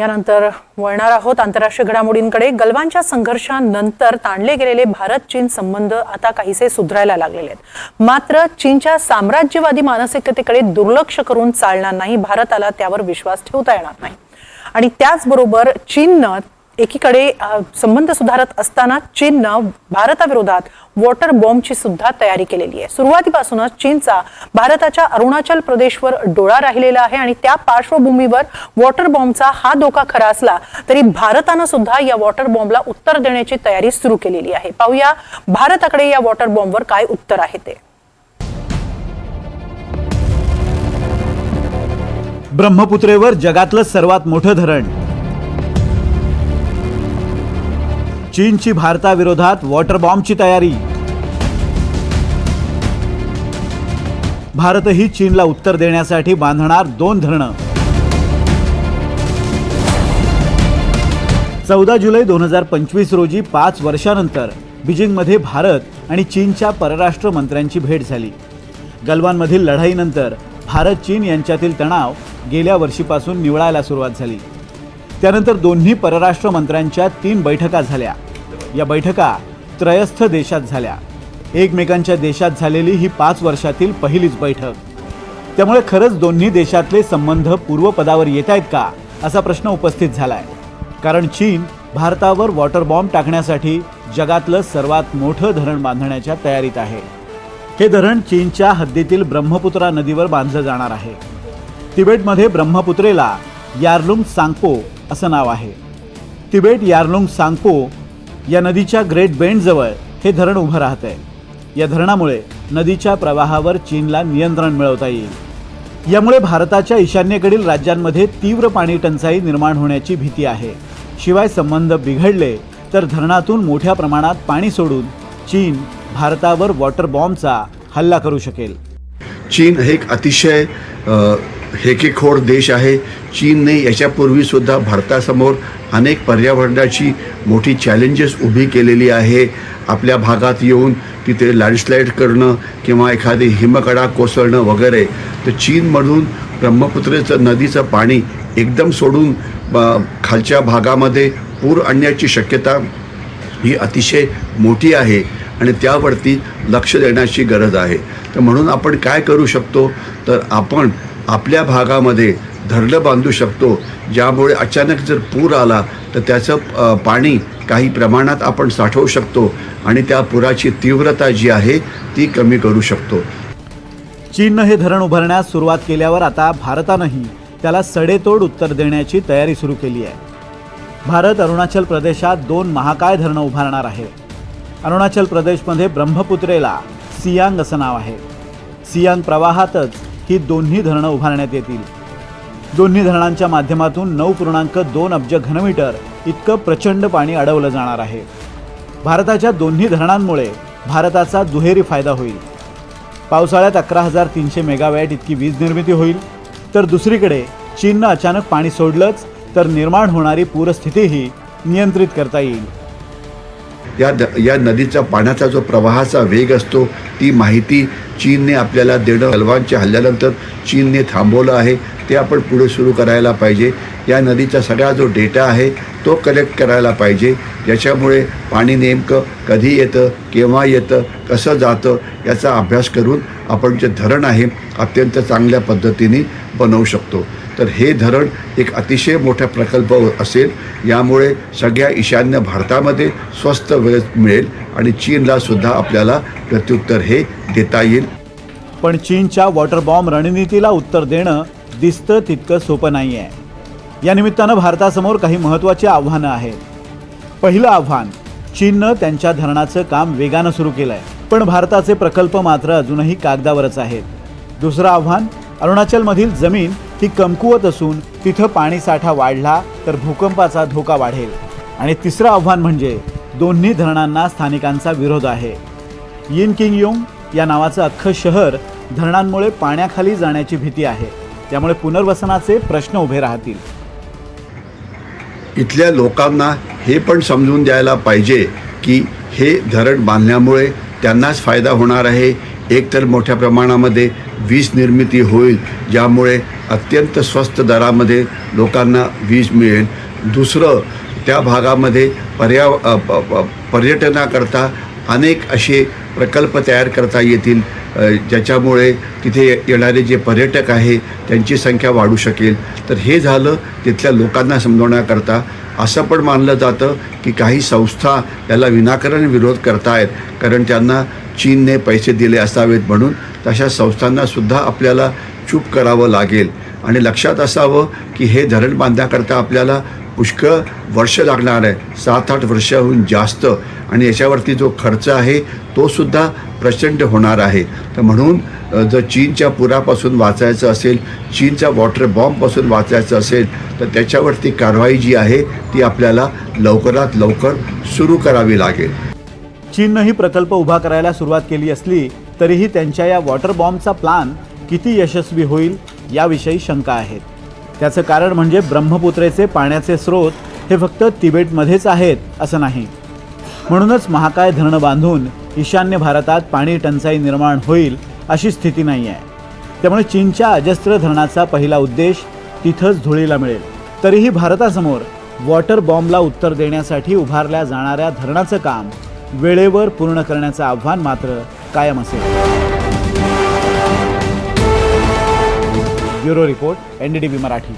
यानंतर वळणार आहोत. आंतरराष्ट्रीय घडामोडींकडे गलवानच्या संघर्षानंतर ताणले गेलेले भारत चीन संबंध आता काहीसे सुधारायला लागलेले आहेत. मात्र चीनच्या साम्राज्यवादी मानसिकतेकडे दुर्लक्ष करून चालणार नाही. भारताला त्यावर विश्वास ठेवता येणार नाही. आणि त्याचबरोबर चीननं एकीकडे संबंध सुधारत असताना चीननं भारताविरोधात वॉटर बॉम्बची सुद्धा तयारी केलेली आहे. सुरुवातीपासूनच चीनचा भारताच्या अरुणाचल प्रदेशवर डोळा राहिलेला आहे आणि त्या पार्श्वभूमीवर वॉटर बॉम्बचा हा धोका खरा असला तरी भारतानं सुद्धा या वॉटर बॉम्बला उत्तर देण्याची तयारी सुरू केलेली आहे. पाहूया भारताकडे या वॉटर बॉम्बवर काय उत्तर आहे ते. ब्रह्मपुत्रेवर जगातलं सर्वात मोठं धरण. चीनची भारताविरोधात वॉटर बॉम्बची तयारी. भारतही चीनला उत्तर देण्यासाठी बांधणार दोन धरणं. चौदा जुलै दोन हजार पंचवीस रोजी पाच वर्षानंतर बीजिंगमध्ये भारत आणि चीनच्या परराष्ट्र मंत्र्यांची भेट झाली. गलवानमधील लढाईनंतर भारत चीन यांच्यातील तणाव गेल्या वर्षीपासून निवळायला सुरुवात झाली. त्यानंतर दोन्ही परराष्ट्र मंत्र्यांच्या तीन बैठका झाल्या. या बैठका त्रयस्थ देशात झाल्या. एकमेकांच्या देशात झालेली ही पाच वर्षातील पहिलीच बैठक. त्यामुळे खरंच दोन्ही देशातले संबंध पूर्वपदावर येत आहेत का असा प्रश्न उपस्थित झालाय. कारण चीन भारतावर वॉटर बॉम्ब टाकण्यासाठी जगातलं सर्वात मोठं धरण बांधण्याच्या तयारीत आहे. हे धरण चीनच्या हद्दीतील ब्रह्मपुत्रा नदीवर बांधलं जाणार आहे. तिबेटमध्ये ब्रह्मपुत्रेला यार्लुंग सांगपो असं नाव आहे. तिबेट यार्लुंग सांगपो या नदीच्या ग्रेट बेंडजवळ हे धरण उभं राहत आहे या धरणामुळे नदीच्या प्रवाहावर चीनला नियंत्रण मिळवता येईल. यामुळे भारताच्या ईशान्येकडील राज्यांमध्ये तीव्र पाणी टंचाई निर्माण होण्याची भीती आहे. शिवाय संबंध बिघडले तर धरणातून मोठ्या प्रमाणात पाणी सोडून चीन भारतावर वॉटर बॉम्बचा हल्ला करू शकेल. चीन हे एक अतिशय हेकेखोर देश आहे. चीनने याच्यापूर्वीसुद्धा भारतासमोर अनेक पर्यावरणाची मोठी चॅलेंजेस उभी केलेली आहे. आपल्या भागात येऊन तिथे लँडस्लाईड करणं किंवा एखादी हिमकडा कोसळणं वगैरे. तर चीनमधून ब्रह्मपुत्रेचं नदीचं पाणी एकदम सोडून खालच्या भागामध्ये पूर आणण्याची शक्यता ही अतिशय मोठी आहे आणि त्यावरती लक्ष देण्याची गरज आहे. तर म्हणून आपण काय करू शकतो? तर आपण आपल्या भागामध्ये धरणं बांधू शकतो. ज्यामुळे अचानक जर पूर आला तर त्याचं पाणी काही प्रमाणात आपण साठवू शकतो आणि त्या पुराची तीव्रता जी आहे ती कमी करू शकतो. चीननं हे धरण उभारण्यास सुरुवात केल्यावर आता भारतानंही त्याला सडेतोड उत्तर देण्याची तयारी सुरू केली आहे. भारत अरुणाचल प्रदेशात दोन महाकाय धरणं उभारणार आहे. अरुणाचल प्रदेशमध्ये ब्रह्मपुत्रेला सियांग असं नाव आहे. सियांग प्रवाहातच ही दोन्ही धरणं उभारण्यात येतील. दोन्ही धरणांच्या माध्यमातून नऊ पूर्णांक दोन अब्ज घनमीटर इतकं प्रचंड पाणी अडवलं जाणार आहे. भारताच्या दोन्ही धरणांमुळे भारताचा दुहेरी फायदा होईल. पावसाळ्यात अकरा हजार तीनशे मेगावॅट इतकी वीज निर्मिती होईल. तर दुसरीकडे चीननं अचानक पाणी सोडलंच तर निर्माण होणारी पूरस्थितीही नियंत्रित करता येईल. या द या नदीचा पाण्याचा जो प्रवाहाचा वेग असतो ती माहिती चीनने आपल्याला देणं गलवानच्या हल्ल्यानंतर चीनने थांबवलं आहे. ते आपण पुढे सुरू करायला पाहिजे. या नदीचा सगळा जो डेटा आहे तो कलेक्ट करायला पाहिजे. ज्याच्यामुळे पाणी नेमकं कधी येतं केव्हा येतं कसं जातं याचा अभ्यास करून आपण जे धरण आहे अत्यंत चांगल्या पद्धतीने बनवू शकतो. तर हे धरण एक अतिशय मोठा प्रकल्प असेल. यामुळे सगळ्या ईशान्य भारतामध्ये स्वस्त वेळ मिळेल आणि चीनला सुद्धा आपल्याला प्रत्युत्तर हे देता येईल. पण चीनच्या वॉटर बॉम्ब रणनीतीला उत्तर देणं दिसतं तितकं सोपं नाही आहे या निमित्तानं भारतासमोर काही महत्त्वाची आव्हानं आहेत. पहिलं आव्हान चीननं त्यांच्या धरणाचं काम वेगानं सुरू केलं आहे पण भारताचे प्रकल्प मात्र अजूनही कागदावरच आहेत. दुसरं आव्हान अरुणाचलमधील जमीन ही कमकुवत असून तिथं पाणीसाठा वाढला तर भूकंपाचा धोका वाढेल. आणि तिसरं आव्हान म्हणजे दोन्ही धरणांना स्थानिकांचा विरोध आहे. यिन किंग योंग या नावाचं अख्खं शहर धरणांमुळे पाण्याखाली जाण्याची भीती आहे. त्यामुळे पुनर्वसनाचे प्रश्न उभे राहतील. इथल्या लोकांना हे पण समजून द्यायला पाहिजे की हे धरण बांधल्यामुळे त्यांनाच फायदा होणार आहे. एकतर मोठ्या प्रमाणामध्ये वीज निर्मिती होईल ज्यामुळे अत्यंत स्वस्त दरामध्ये लोकांना वीज मिळेल. दुसरं त्या भागामध्ये पर्या प- पर्यटनाकरता अनेक असे प्रकल्प तयार करता येतील. ज्याच्यामुळे तिथे येणारे जे पर्यटक आहे त्यांची संख्या वाढू शकेल. तर हे झालं तिथल्या लोकांना समजवण्याकरता. असं पण मानलं जातं की काही संस्था याला विनाकारण विरोध करतायत. कारण त्यांना चीनने पैसे दिले असावेत म्हणून तशा संस्थांनासुद्धा आपल्याला चूप करावं लागेल. आणि लक्षात असावं की हे धरण बांधण्याकरता आपल्याला पुष्कळ वर्ष लागणार आहे. सात आठ वर्षाहून जास्त. आणि याच्यावरती जो खर्च आहे तो सुद्धा प्रचंड होणार आहे. तर म्हणून जर चीनच्या पुरापासून वाचायचं असेल चीनच्या वॉटर बॉम्बपासून वाचायचं असेल तर त्याच्यावरती कारवाई जी आहे ती आपल्याला लवकरात लवकर सुरू करावी लागेल. चीननंही प्रकल्प उभा करायला सुरुवात केली असली तरीही त्यांच्या या वॉटर बॉम्बचा प्लान किती यशस्वी होईल याविषयी शंका आहेत. त्याचं कारण म्हणजे ब्रह्मपुत्रेचे पाण्याचे स्रोत हे फक्त तिबेटमध्येच आहेत असं नाही. म्हणूनच महाकाय धरणं बांधून ईशान्य भारतात पाणी टंचाई निर्माण होईल अशी स्थिती नाही आहे त्यामुळे चीनच्या अजस्त्र धरणाचा पहिला उद्देश तिथंच धुळीला मिळेल. तरीही भारतासमोर वॉटर बॉम्बला उत्तर देण्यासाठी उभारल्या जाणाऱ्या धरणाचं काम वेळेवर पूर्ण करण्याचं आव्हान मात्र कायम असेल. Bureau report N D T V Marathi.